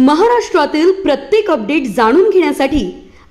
महाराष्ट्रातील प्रत्येक अपडेट जाणून घेण्यासाठी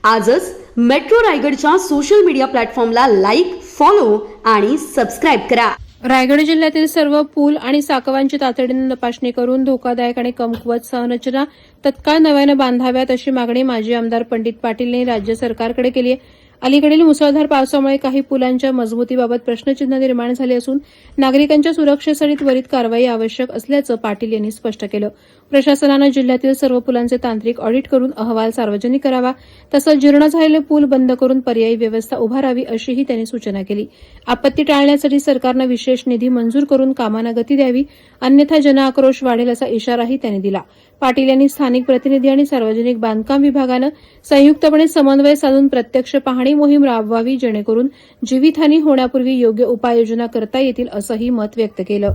आजच मेट्रो रायगडच्या सोशल मीडिया प्लॅटफॉर्मला लाईक फॉलो आणि सबस्क्राईब करा. रायगड जिल्ह्यातील सर्व पूल आणि साकवांची तातडीने तपासणी करून धोकादायक आणि कमकुवत संरचना तत्काळ नव्यानं बांधाव्यात अशी मागणी माजी आमदार पंडित पाटील यांनी राज्य सरकारकडे केली आहे. अलीकडील मुसळधार पावसामुळे काही पुलांच्या मजबूतीबाबत प्रश्नचिन्ह निर्माण झाले असून नागरिकांच्या सुरक्षेसाठी त्वरित कारवाई आवश्यक असल्याचं पाटील यांनी स्पष्ट केलं. प्रशासनानं जिल्ह्यातील सर्व पुलांचे तांत्रिक ऑडिट करून अहवाल सार्वजनिक करावा तसंच जीर्ण झालेले पूल बंद करून पर्यायी व्यवस्था उभारावी अशीही त्यांनी सूचना केली. आपत्ती टाळण्यासाठी सरकारनं विशेष निधी मंजूर करून कामांना गती द्यावी अन्यथा जनआक्रोश वाढेल असा इशाराही त्यांनी दिला. पाटील यांनी स्थानिक प्रतिनिधी आणि सार्वजनिक बांधकाम विभागानं संयुक्तपणे समन्वय साधून प्रत्यक्ष पाहणी मोहीम राबवावी जेणेकरून जीवितहानी होण्यापूर्वी योग्य उपाययोजना करता येतील असंही मत व्यक्त केलं.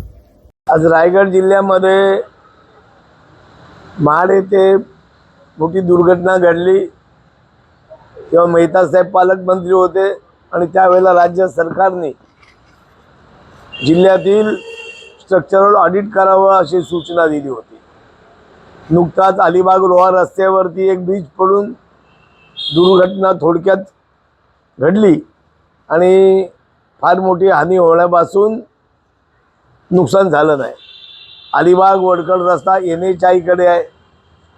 आज रायगड जिल्ह्यामध्ये महाड येथे मोठी दुर्घटना घडली. तेव्हा मेहता साहेब पालकमंत्री होते आणि त्यावेळेला राज्य सरकारने जिल्ह्यातील स्ट्रक्चरल ऑडिट करावं अशी सूचना दिली होती. नुकताच अलिबाग रोहा रस्त्यावरती एक ब्रिज पडून दुर्घटना थोडक्यात घडली. आणि फार मोठी हानी होण्यापासून नुकसान झालं नाही. अलिबाग वडकड रस्ता एन एच आयकडे आहे.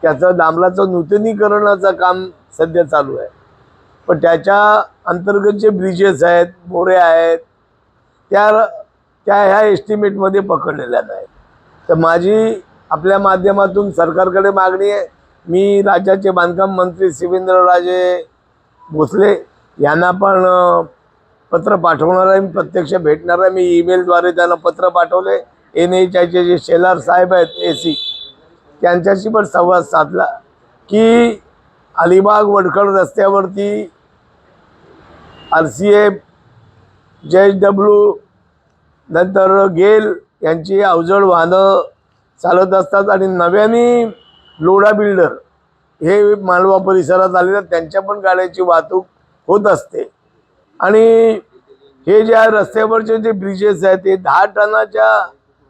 त्याचं डांबलाचं नूतनीकरणाचं काम सध्या चालू आहे. पण त्याच्या अंतर्गत जे ब्रिजेस आहेत मोरे आहेत त्या त्या ह्या एस्टिमेटमध्ये पकडलेल्या नाहीत. तर माझी आपल्या माध्यमातून सरकारकडे मागणी आहे. मी राज्याचे बांधकाम मंत्री शिवेंद्रराजे भोसले यांना पण पत्र पाठवणार आहे मी प्रत्यक्ष भेटणार आहे मी ईमेलद्वारे त्यांना पत्र पाठवले. एन एच आयचे जे शेलार साहेब आहेत ए सी त्यांच्याशी पण संवाद साधला की अलिबाग वडखड रस्त्यावरती R C F J H W नंतर गेल यांची अवजड वाहनं चालत असतात आणि नव्याने लोडा बिल्डर हे मालवा परिसरात आलेल्या त्यांच्या पण गाड्याची वाहतूक होत असते. आणि हे ज्या रस्त्यावरचे जे ब्रिजेस आहेत ते दहा टनाच्या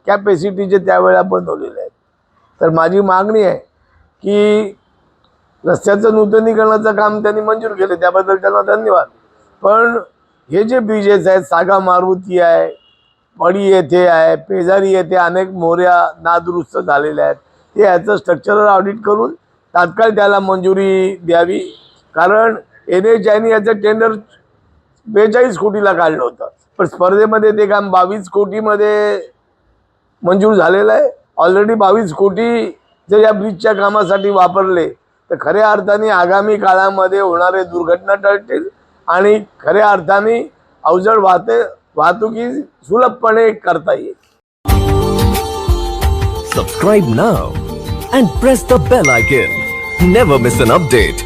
कॅपॅसिटीचे त्यावेळेला बनवलेले आहेत. तर माझी मागणी आहे की रस्त्याचं नूतनीकरणाचं काम त्यांनी मंजूर केलं त्याबद्दल त्यांना धन्यवाद. पण हे जे ब्रिजेस आहेत सागा मारुती आहे पडी येथे आहे पेजारी येथे अनेक मोऱ्या नादुरुस्त झालेल्या आहेत. ते याचं स्ट्रक्चरल ऑडिट करून तात्काळ त्याला मंजुरी द्यावी. कारण एन एच आयने याचं टेंडर बेचाळीस कोटीला काढलं होतं. पण स्पर्धेमध्ये ते काम बावीस कोटीमध्ये मंजूर झालेलं आहे. ऑलरेडी बावीस कोटी जर या ब्रिजच्या कामासाठी वापरले तर खऱ्या अर्थाने आगामी काळामध्ये होणारे दुर्घटना टळतील आणि खऱ्या अर्थाने अवजड वाहते वाहतुकी सुलभपणे करता येईल. Subscribe now and press the bell icon never miss an update